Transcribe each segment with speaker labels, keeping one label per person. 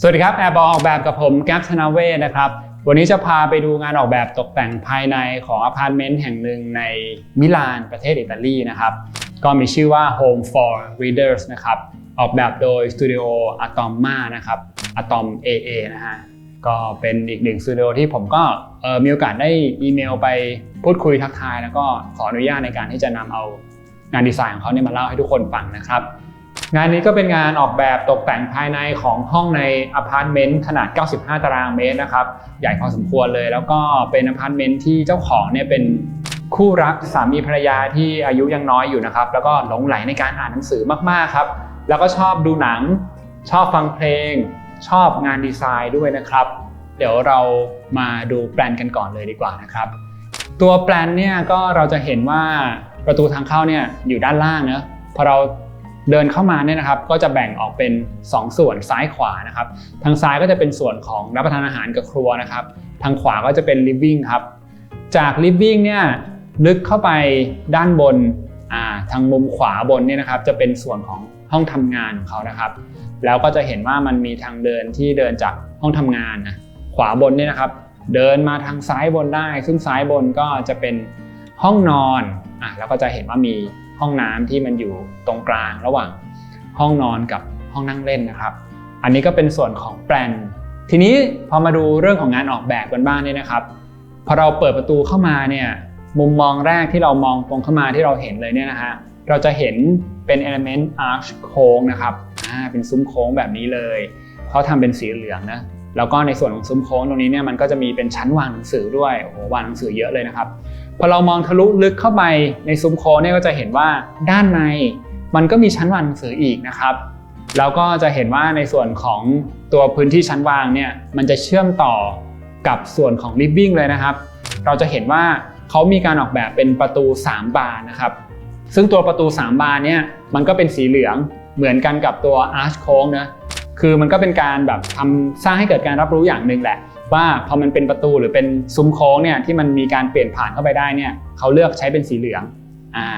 Speaker 1: สวัสดีครับแอร์บอลออกแบบกับผมแก๊ปธนาเวศนะครับ วันนี้จะพาไปดูงานออกแบบตกแต่งภายในของอพาร์ตเมนต์แห่งหนึ่งในมิลานประเทศอิตาลีนะครับ ก็มีชื่อว่า Home for Readers นะครับ ออกแบบโดย Studio Atoma นะครับ Atom AA นะฮะก็เป็นอีกหนึ่งสตูดิโอที่ผมก็มีโอกาสได้อีเมลไปพูดคุยทักทาย แล้วก็ขออนุญาตในการที่จะนำเอางานดีไซน์ของเขาเนี่ยมาเล่าให้ทุกคนฟังนะครับ งานนี้ก็เป็นงานออกแบบตกแต่งภายในของห้องในอพาร์ตเมนต์ขนาด 95 ตารางเมตรนะครับ ใหญ่พอสมควรเลย แล้วก็เป็นอพาร์ตเมนต์ที่เจ้าของเนี่ยเป็นคู่รักสามีภรรยาที่อายุยังน้อยอยู่นะครับ แล้วก็หลงไหลในการอ่านหนังสือมากๆครับ แล้วก็ชอบดูหนัง ชอบฟังเพลง ชอบงานดีไซน์ด้วยนะครับ เดี๋ยวเรามาดูแปลนกันก่อนเลยดีกว่านะครับ ตัวแปลนเนี่ยก็เราจะเห็นว่าประตูทางเข้าเนี่ยอยู่ด้านล่างเนะพอเรา เดินเข้ามาเนี่ยนะครับ ก็จะแบ่งออกเป็น 2 ส่วนซ้ายขวานะครับ ทางซ้ายก็จะเป็นส่วนของรับประทานอาหารกับครัวนะครับ ทางขวาก็จะเป็น living ครับ จาก living เนี่ยลึกเข้าไปด้านบนาทางมุมขวาบนเนี่ยนะครับ จะเป็นส่วนของห้องทำงานของเขานะครับ แล้วก็จะเห็นว่ามันมีทางเดินที่เดินจากห้องทำงานนะขวาบนเนี่ยนะครับ เดินมาทางซ้ายบนได้ ซึ่งซ้ายบนก็จะเป็นห้องนอนอะแล้วก็จะเห็นว่ามี ห้องน้ำที่มันอยู่ตรงกลางระหว่างห้องนอนกับห้องนั่งเล่นนะครับ อันนี้ก็เป็นส่วนของแปลนทีนี้พอมาดูเรื่องของงานออกแบบกันบ้างเนี่ยนะครับพอเราเปิดประตูเข้ามาเนี่ยมุมมองแรกที่เรามองตรงเข้ามาที่เราเห็นเลยเนี่ยนะฮะเราจะเห็นเป็น element arch โค้งนะครับอ่าเป็นซุ้มโค้งแบบนี้เลยเขาทำเป็นสีเหลืองนะแล้วก็ในส่วนของซุ้มโค้งตรงนี้เนี่ยมันก็จะมีเป็นชั้นวางหนังสือด้วยโอ้โหวางหนังสือเยอะเลยนะครับ พอเรามองทะลุลึกเข้าไปในซุ้มโค้งเนี่ยก็จะเห็นว่าด้านในมันก็มีชั้นวางหนังสืออีกนะครับแล้วก็จะเห็นว่าในส่วนของตัวพื้นที่ชั้นวางเนี่ยมันจะเชื่อมต่อกับส่วนของ living เลยนะครับ เราจะเห็นว่าเขามีการออกแบบเป็นประตู 3 บานนะครับ ซึ่งตัวประตู 3 บานเนี่ยมันก็เป็นสีเหลืองเหมือนกันกับตัว arch โค้งนะคือมันก็เป็นการแบบทำสร้างให้เกิดการรับรู้อย่างหนึ่งแหละ ว่าพอมันเป็นประตูหรือเป็นซุ้มโค้งเนี่ยที่มันมีการเปลี่ยนผ่านเข้าไปได้เนี่ยเขาเลือกใช้เป็นสีเหลืองอ่า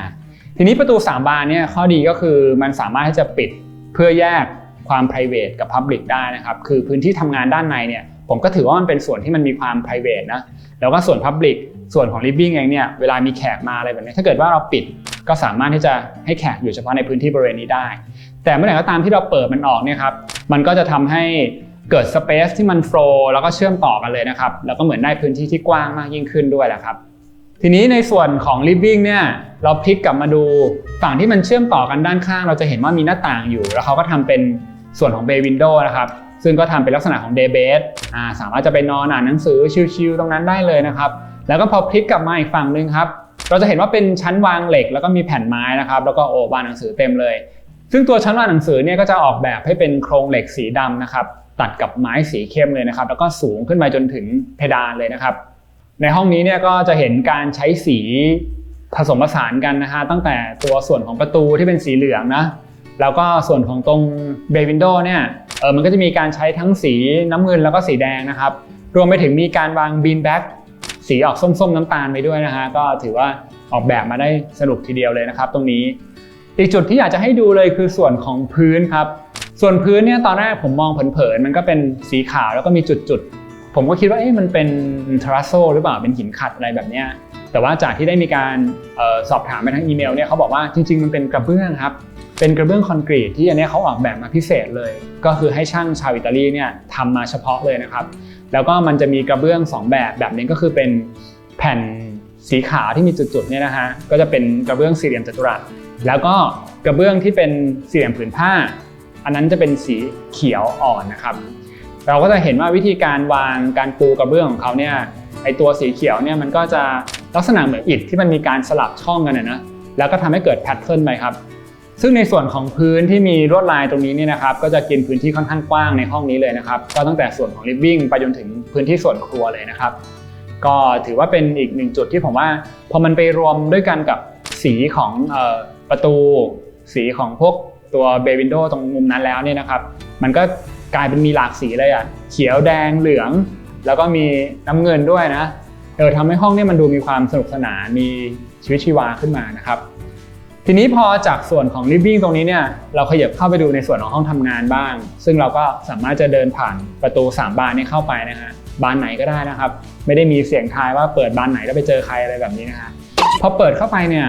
Speaker 1: ทีนี้ประตู 3 บานเนี่ยข้อดีก็คือมันสามารถที่จะปิดเพื่อแยกความ private กับ public ได้นะครับคือพื้นที่ทำงานด้านในเนี่ยผมก็ถือว่ามันเป็นส่วนที่มันมีความ private นะแล้วก็ส่วน public ส่วนของ living เองเนี่ยเวลามีแขกมาอะไรแบบนี้ถ้าเกิดว่าเราปิดก็สามารถที่จะให้แขกอยู่เฉพาะในพื้นที่บริเวณนี้ได้ แต่เมื่อไหร่ก็ตามที่เราเปิดมันออกเนี่ยครับมันก็จะทำให้ เกิด space ที่มันโฟล์แล้วก็เชื่อมต่อกันเลยนะครับ แล้วก็เหมือนได้พื้นที่ที่กว้างมากยิ่งขึ้นด้วยแหละครับ ทีนี้ในส่วนของ living เนี่ยเราพลิกกลับมาดูฝั่งที่มันเชื่อมต่อกันด้านข้าง เราจะเห็นว่ามีหน้าต่างอยู่ แล้วเขาก็ทำเป็นส่วนของ bay window นะครับซึ่งก็ทำเป็นลักษณะของ day bed อ่าสามารถจะไปนอนอ่านหนังสือชิลๆตรงนั้นได้เลยนะครับแล้วก็พอพลิกกลับมาอีกฝั่งหนึ่งครับเราจะเห็นว่าเป็นชั้นวางเหล็ก แล้วก็มีแผ่นไม้นะครับแล้วก็โอ้วางหนังสือเต็มเลย ซึ่งตัวชั้นวางหนังสือเนี่ยก็จะออกแบบให้เป็นโครงเหล็กสีดำนะครับ ตัดกับไม้สีเข้มเลยนะครับ แล้วก็สูงขึ้นไปจนถึงเพดานเลยนะครับ ในห้องนี้เนี่ยก็จะเห็นการใช้สีผสมผสานกันนะฮะตั้งแต่ตัวส่วนของประตูที่เป็นสีเหลืองนะแล้วก็ส่วนของตรงเบย์วินโดว์เนี่ยเออมันก็จะมีการใช้ทั้งสีน้ำเงินแล้วก็สีแดงนะครับ รวมไปถึงมีการวางบีนแบ็กสีออกส้มๆน้ำตาลไปด้วยนะฮะก็ถือว่าออกแบบมาได้สนุกทีเดียวเลยนะครับ ตรงนี้ อีกจุดที่อยากจะให้ดูเลยคือส่วนของพื้นครับ ส่วนพื้นเนี่ยตอนแรกผมมองเผินๆมันก็เป็นสีขาวแล้วก็มีจุดๆ ผมก็คิดว่าเอ๊ะมันเป็นทรัสโซหรือเปล่าเป็นหินขัดอะไรแบบเนี้ยแต่ว่าจากที่ได้มีการออสอบถามไปทางอีเมลเนี่ยเขาบอกว่าจริง ๆ มันเป็นกระเบื้องครับเป็นกระเบื้องคอนกรีตที่อันนี้เขาออกแบบมาพิเศษเลย ก็คือให้ช่างชาวอิตาลีเนี่ยทำมาเฉพาะเลยนะครับ แล้วก็มันจะมีกระเบื้อง 2 แบบแบบนึงก็คือเป็นแผ่นสีขาวที่มีจุดๆเนี่ยนะฮะก็จะเป็นกระเบื้องสี่เหลี่ยมจัตุรัสแล้วก็กระเบื้องที่เป็นสี่เหลี่ยมผืนผ้า อันนั้นจะเป็นสีเขียวอ่อนนะครับ เราก็จะเห็นว่าวิธีการวางการปูกระเบื้องของเขาเนี่ยไอตัวสีเขียวเนี่ยมันก็จะลักษณะเหมือนอิฐที่มันมีการสลับช่องกันนะแล้วก็ทำให้เกิดแพทเทิร์นไปครับ ซึ่งในส่วนของพื้นที่มีลวดลายตรงนี้เนี่ยนะครับ ก็จะกินพื้นที่ค่อนข้างกว้างในห้องนี้เลยนะครับ ก็ตั้งแต่ส่วนของ living ไปจนถึงพื้นที่ส่วนครัวเลยนะครับ ก็ถือว่าเป็นอีกหนึ่งจุดที่ผมว่า พอมันไปรวมด้วยกันกับสีของออประตู สีของพวก ตัวเบย์วินโดตรงมุมนั้นแล้วเนี่ยนะครับ มันก็กลายเป็นมีหลากสีเลยอะเขียวแดงเหลือง แล้วก็มีน้ำเงินด้วยนะเออทำให้ห้องเนี่ยมันดูมีความสนุกสนานมีชีวิตชีวาขึ้นมานะครับ ทีนี้พอจากส่วนของ living ตรงนี้เนี่ยเราขยับเข้าไปดูในส่วนของห้องทำงานบ้าง ซึ่งเราก็สามารถจะเดินผ่านประตู 3 บานนี้เข้าไปนะฮะบานไหนก็ได้นะครับ ไม่ได้มีเสียงทายว่าเปิดบานไหนแล้วไปเจอใครอะไรแบบนี้นะฮะพอเปิดเข้าไปเนี่ย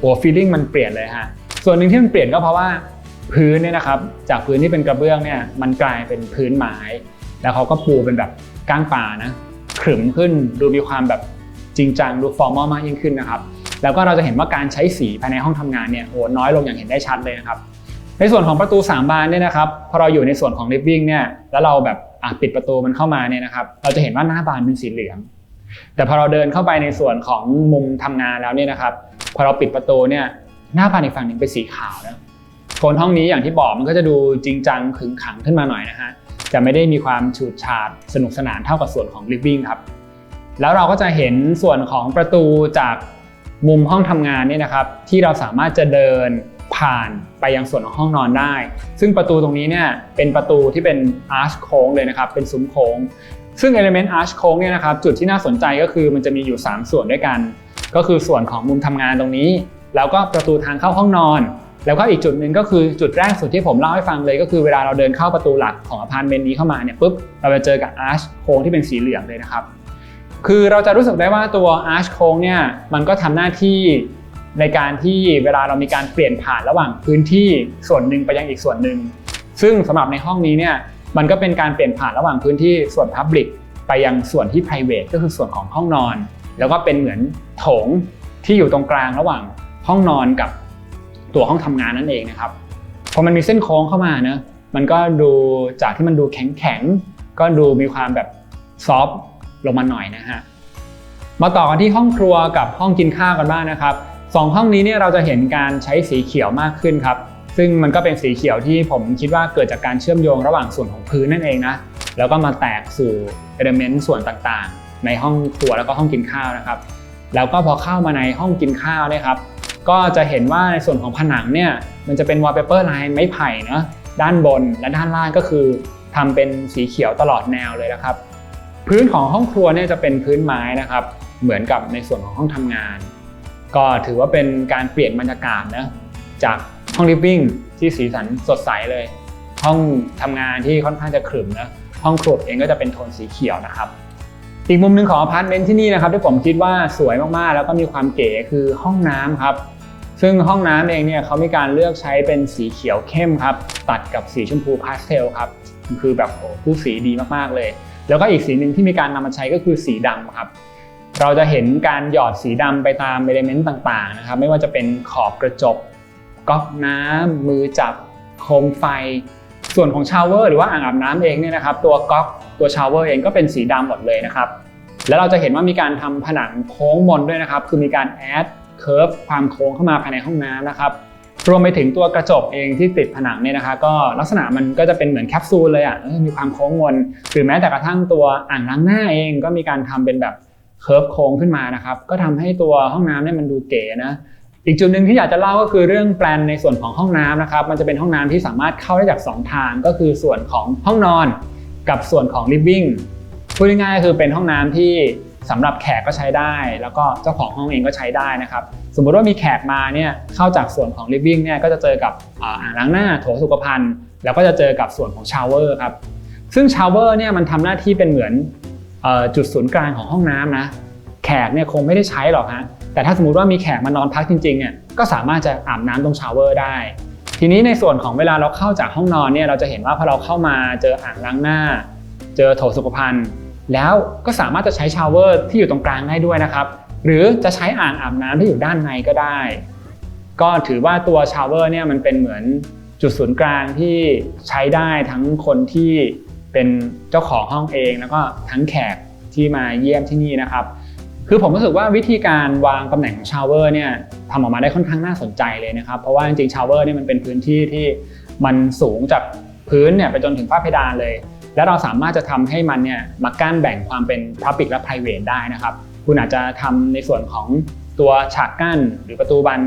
Speaker 1: โอ้ฟีลลิ่งมันเปลี่ยนเลยฮะส่วนหนึ่งที่มันเปลี่ยนก็เพราะว่า พื้นเนี่ยนะครับ จากพื้นที่เป็นกระเบื้องเนี่ยมันกลายเป็นพื้นไม้ แล้วเขาก็ปูเป็นแบบก้างป่านะขรึมขึ้นดูมีความแบบจริงจังดูฟอร์มอลมากยิ่งขึ้นนะครับ แล้วก็เราจะเห็นว่าการใช้สีภายในห้องทำงานเนี่ยโอ้น้อยลงอย่างเห็นได้ชัดเลยนะครับ ในส่วนของประตู 3 บานเนี่ยนะครับพอเราอยู่ในส่วนของ living เนี่ยแล้วเราแบบอะปิดประตูมันเข้ามาเนี่ยนะครับ เราจะเห็นว่าหน้าบานเป็นสีเหลือง แต่พอเราเดินเข้าไปในส่วนของมุมทำงานแล้วเนี่ยนะครับ พอเราปิดประตูเนี่ยหน้าบานอีกฝั่งหนึ่งเป็นสีขาวนะ โทนห้องนี้อย่างที่บอกมันก็จะดูจริงจังขึงขังขึ้นมาหน่อยนะฮะจะไม่ได้มีความฉูดฉาดสนุกสนานเท่ากับส่วนของ living ครับ แล้วเราก็จะเห็นส่วนของประตูจากมุมห้องทำงานเนี่ยนะครับ ที่เราสามารถจะเดินผ่านไปยังส่วนของห้องนอนได้ ซึ่งประตูตรงนี้เนี่ยเป็นประตูที่เป็นอาร์ชโค้งเลยนะครับ เป็นซุ้มโค้ง ซึ่ง Element Arch โค้งเนี่ยนะครับ จุดที่น่าสนใจก็คือมันจะมีอยู่ 3 ส่วนด้วยกัน ก็คือส่วนของมุมทำงานตรงนี้ แล้วก็ประตูทางเข้าห้องนอน แล้วก็อีกจุดหนึ่งก็คือจุดแรกสุดที่ผมเล่าให้ฟังเลย ก็คือเวลาเราเดินเข้าประตูหลักของอพาร์ตเมนต์นี้เข้ามาเนี่ยปุ๊บเราจะเจอกับอาร์ชโค้งที่เป็นสีเหลืองเลยนะครับ คือเราจะรู้สึกได้ว่าตัวอาร์ชโค้งเนี่ยมันก็ทำหน้าที่ในการที่เวลาเรามีการเปลี่ยนผ่านระหว่างพื้นที่ส่วนหนึ่งไปยังอีกส่วนหนึ่งซึ่งสำหรับในห้องนี้เนี่ยมันก็เป็นการเปลี่ยนผ่านระหว่างพื้นที่ส่วน Public ไปยังส่วนที่ private ก็คือส่วนของห้องนอน แล้วก็เป็นเหมือนโถงที่อยู่ตรงกลางระหว่างห้องนอนกับ ตัวห้องทำงานนั่นเองนะครับพอมันมีเส้นโค้งเข้ามาเนะมันก็ดูจากที่มันดูแข็งแข็งๆก็ดูมีความแบบซอฟต์ลงมาหน่อยนะฮะมาต่อกันที่ห้องครัวกับห้องกินข้าวกันบ้างนะครับสองห้องนี้เนี่ยเราจะเห็นการใช้สีเขียวมากขึ้นครับ ซึ่งมันก็เป็นสีเขียวที่ผมคิดว่าเกิดจากการเชื่อมโยงระหว่างส่วนของพื้นนั่นเองนะแล้วก็มาแตกสู่เอลเมนต์ส่วนต่างๆ ในห้องครัวแล้วก็ห้องกินข้าวนะครับ แล้วก็พอเข้ามาในห้องกินข้าวนี่ครับ ก็จะเห็นว่าในส่วนของผนังเนี่ยมันจะเป็นวอลเปเปอร์ลายไม้ไผ่เนาะด้านบนและด้านล่างก็คือทำเป็นสีเขียวตลอดแนวเลยนะครับ พื้นของห้องครัวเนี่ยจะเป็นพื้นไม้นะครับ เหมือนกับในส่วนของห้องทำงาน ก็ถือว่าเป็นการเปลี่ยนบรรยากาศนะจากห้องลิฟวิ่งที่สีสันสดใสเลย ห้องทำงานที่ค่อนข้างจะขรึมนะห้องครัวเองก็จะเป็นโทนสีเขียวนะครับ อีกมุมหนึ่งของอพาร์ตเมนต์ที่นี่นะครับที่ผมคิดว่าสวยมากๆ แล้วก็มีความเก๋คือห้องน้ำครับ ซึ่งห้องน้ำเองเนี่ยเขามีการเลือกใช้เป็นสีเขียวเข้มครับ ตัดกับสีชมพูพาสเทลครับคือแบบโอ้ผู้สีดีมากๆเลย แล้วก็อีกสีหนึ่งที่มีการนำมาใช้ก็คือสีดำครับเราจะเห็นการหยอดสีดำไปตามเอลิเมนต์ต่างๆนะครับไม่ว่าจะเป็นขอบกระจกก๊อกน้ำมือจับโคมไฟ ส่วนของชาวเวอร์หรือว่าอ่างอาบน้ำเองเนี่ยนะครับตัวก๊อกตัวชาวเวอร์เองก็เป็นสีดำหมดเลยนะครับแล้วเราจะเห็นว่ามีการทำผนังโค้งมนด้วยนะครับคือมีการแอดเคิร์ฟความโค้งเข้ามาภายในห้องน้ำนะครับรวมไปถึงตัวกระจกเองที่ติดผนังเนี่ยนะคะก็ลักษณะมันก็จะเป็นเหมือนแคปซูลเลยอะมีความโค้งมนหรือแม้แต่กระทั่งตัวอ่างล้างหน้าเองก็มีการทำเป็นแบบเคิร์ฟโค้งขึ้นมานะครับก็ทำให้ตัวห้องน้ำเนี่ยมันดูเก๋นะ อีกจุดหนึ่งที่อยากจะเล่าก็คือเรื่องแปลนในส่วนของห้องน้ำนะครับ มันจะเป็นห้องน้ำที่สามารถเข้าได้จาก 2 ทาง ก็คือส่วนของห้องนอนกับส่วนของ living พูดง่ายๆก็คือเป็นห้องน้ำที่สำหรับแขกก็ใช้ได้ แล้วก็เจ้าของห้องเองก็ใช้ได้นะครับ สมมุติว่ามีแขกมาเนี่ยเข้าจากส่วนของ living เนี่ยก็จะเจอกับอ่างล้างหน้าโถสุขภัณฑ์แล้วก็จะเจอกับส่วนของชาวเวอร์ครับซึ่งชาวเวอร์เนี่ยมันทำหน้าที่เป็นเหมือนจุดศูนย์กลางของห้องน้ำนะแขกเนี่ยคงไม่ได้ใช้หรอกฮะ แต่ถ้าสมมติว่ามีแขกมานอนพักจริงๆเนี่ยก็สามารถจะอาบน้ำตรงชาวเวอร์ได้ ทีนี้ในส่วนของเวลาเราเข้าจากห้องนอนเนี่ยเราจะเห็นว่าพอเราเข้ามาเจออ่างล้างหน้า เจอโถสุขภัณฑ์แล้วก็สามารถจะใช้ชาวเวอร์ที่อยู่ตรงกลางได้ด้วยนะครับ หรือจะใช้อ่างอาบน้ำที่อยู่ด้านในก็ได้ ก็ถือว่าตัวชาวเวอร์เนี่ยมันเป็นเหมือนจุดศูนย์กลางที่ใช้ได้ทั้งคนที่เป็นเจ้าของห้องเองแล้วก็ทั้งแขกที่มาเยี่ยมที่นี่นะครับ คือผมรู้สึกว่าวิธีการวางตำแหน่งของชาวเวอร์เนี่ยทำออกมาได้ค่อนข้างน่าสนใจเลยนะครับ เพราะว่าจริงๆชาวเวอร์เนี่ยมันเป็นพื้นที่ที่มันสูงจากพื้นเนี่ยไปจนถึงฝ้าเพดานเลย และเราสามารถจะทำให้มันเนี่ยมากั้นแบ่งความเป็น Public และ Private ได้นะครับ คุณอาจจะทำในส่วนของตัวฉากกั้นหรือประตูบาน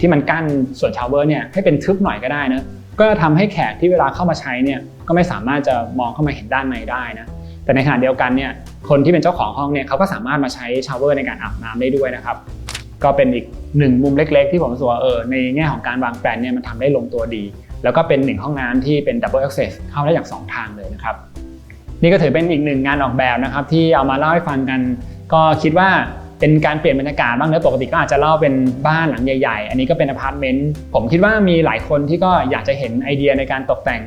Speaker 1: ที่มันกั้นส่วนชาวเวอร์เนี่ยให้เป็นทึบหน่อยก็ได้นะก็ทำให้แขกที่เวลาเข้ามาใช้เนี่ยก็ไม่สามารถจะมองเข้ามาเห็นด้านในได้นะแต่ในขณะเดียวกันเนี่ย คนที่เป็นเจ้าของห้องเนี่ยเขาก็สามารถมาใช้ชาวเวอร์ในการอาบน้ำได้ด้วยนะครับ ก็เป็นอีกหนึ่งมุมเล็ก ๆ ที่ผมรู้สึกว่าเออในแง่ของการวางแปลนเนี่ยมันทำได้ลงตัวดี แล้วก็เป็นหนึ่งห้องน้ำที่เป็น double access เข้าได้อย่างสองทางเลยนะครับ นี่ก็ถือเป็นอีกหนึ่งงานออกแบบนะครับ ที่เอามาเล่าให้ฟังกัน ก็คิดว่าเป็นการเปลี่ยนบรรยากาศบ้างเนื้อปกติก็อาจจะเล่าเป็นบ้านหลังใหญ่ๆ อันนี้ก็เป็นอพาร์ตเมนต์ผมคิดว่ามีหลายคนที่ก็อยากจะเห็นไอเดียในการตกแต่ง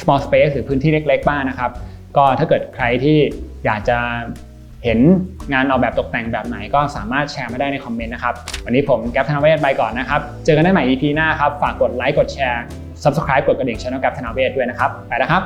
Speaker 1: small space หรือพื้นที่เล็ก ๆ บ้างนะครับ ก็ถ้าเกิดใครที่ อยากจะเห็นงานออกแบบตกแต่งแบบไหนก็สามารถแชร์มาได้ในคอมเมนต์นะครับ วันนี้ผมแก๊ปธนเวศไปก่อนนะครับ เจอกันได้ใหม่ EP หน้าครับ ฝากกดไลค์กดแชร์ Subscribe กดกระดิ่งช่องแก๊ปธนเวศด้วยนะครับ ไปแล้วครับ